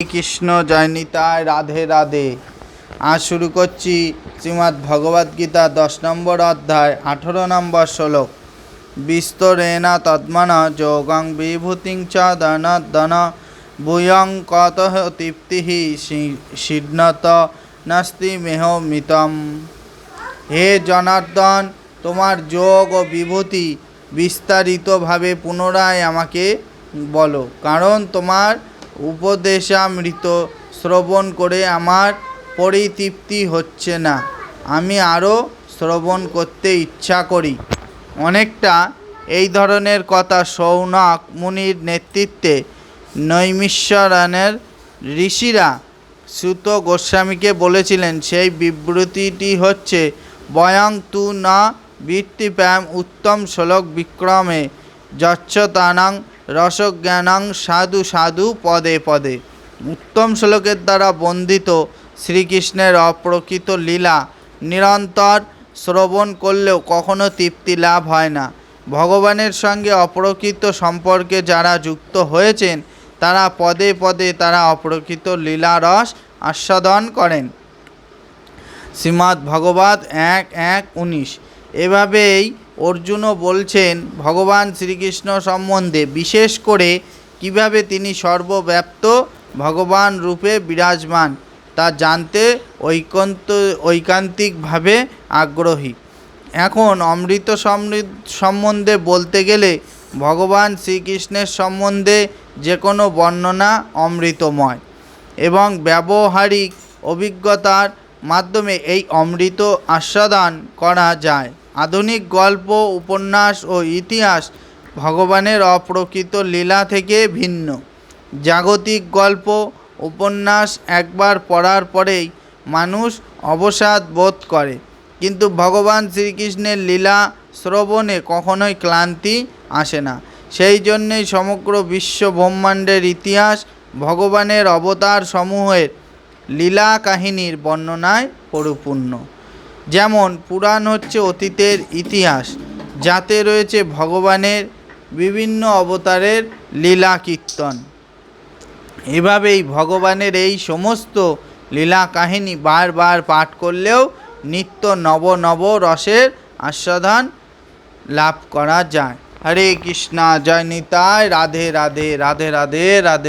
কৃষ্ণ জয়নিতায় রাধে রাধে। আজ শুরু করছি শ্রীমদ্ ভগবদ্গীতা দশ নম্বর অধ্যায়, আঠেরো নম্বর শ্লোক। বিস্তরেণ তদ্মন যোগং বিভূতিং চ দন দন ভূয়ং কত তৃপ্তি সিদ্ধত নাস্তি মেহ মিতম। হে জনার্দন, তোমার যোগ ও বিভূতি বিস্তারিতভাবে পুনরায় আমাকে বলো, কারণ তোমার উপদেশামৃত শ্রবণ করে আমার পরিতৃপ্তি হচ্ছে না। আমি আরও শ্রবণ করতে ইচ্ছা করি। অনেকটা এই ধরনের কথা সৌনক মুনির নেতৃত্বে নৈমিশ্বরণের ঋষিরা সুত গোস্বামীকে বলেছিলেন, সেই বিবৃতিটি হচ্ছে, বয়ং তু ন বৃত্তিপ্যাম উত্তম শ্লোক বিক্রমে যচ্ছতানাং রসজ্ঞানাং সাধু সাধু পদে পদে। উত্তম শ্লোকের দ্বারা বন্দিত শ্রীকৃষ্ণের অপ্রকৃত লীলা নিরন্তর শ্রবণ করলেও কখনো তৃপ্তি লাভ হয় না। ভগবানের সঙ্গে অপ্রকৃত সম্পর্কে যারা যুক্ত হয়েছেন, তারা পদে পদে তারা অপ্রকৃত লীলারস আস্বাদন করেন। শ্রীমদ্ ভগবত এক এক উনিশ। এভাবেই অর্জুনও বলছেন, ভগবান শ্রীকৃষ্ণ সম্বন্ধে বিশেষ করে কীভাবে তিনি সর্বব্যাপ্ত ভগবান রূপে বিরাজমান, তা জানতে ঐকন্ত, ঐকান্তিকভাবে আগ্রহী। এখন অমৃত সম্বন্ধে বলতে গেলে ভগবান শ্রীকৃষ্ণের সম্বন্ধে যে কোনো বর্ণনা অমৃতময় এবং ব্যবহারিক অভিজ্ঞতার মাধ্যমে এই অমৃত আস্বাদন করা যায়। আধুনিক গল্প, উপন্যাস ও ইতিহাস ভগবানের অপ্রকৃত লীলা থেকে ভিন্ন। জাগতিক গল্প, উপন্যাস একবার পড়ার পরেই মানুষ অবসাদ বোধ করে। কিন্তু ভগবান শ্রীকৃষ্ণের লীলা শ্রবণে কখনোই ক্লান্তি আসে না। সেই জন্যেই সমগ্র বিশ্ব ব্রহ্মাণ্ডের ইতিহাস ভগবানের অবতার সমূহের লীলা কাহিনীর বর্ণনায় পরিপূর্ণ। যেমন পুরাণ হচ্ছে অতীতের ইতিহাস, যাতে রয়েছে ভগবানের বিভিন্ন অবতারের লীলা কীর্তন এভাবেই ভগবানের এই সমস্ত লীলা কাহিনী বারবার পাঠ করলেও নিত্য নব নব রসের আস্বাদন লাভ করা যায়। হরে কৃষ্ণা, জয় নিতায় রাধে রাধে রাধে রাধে রাধে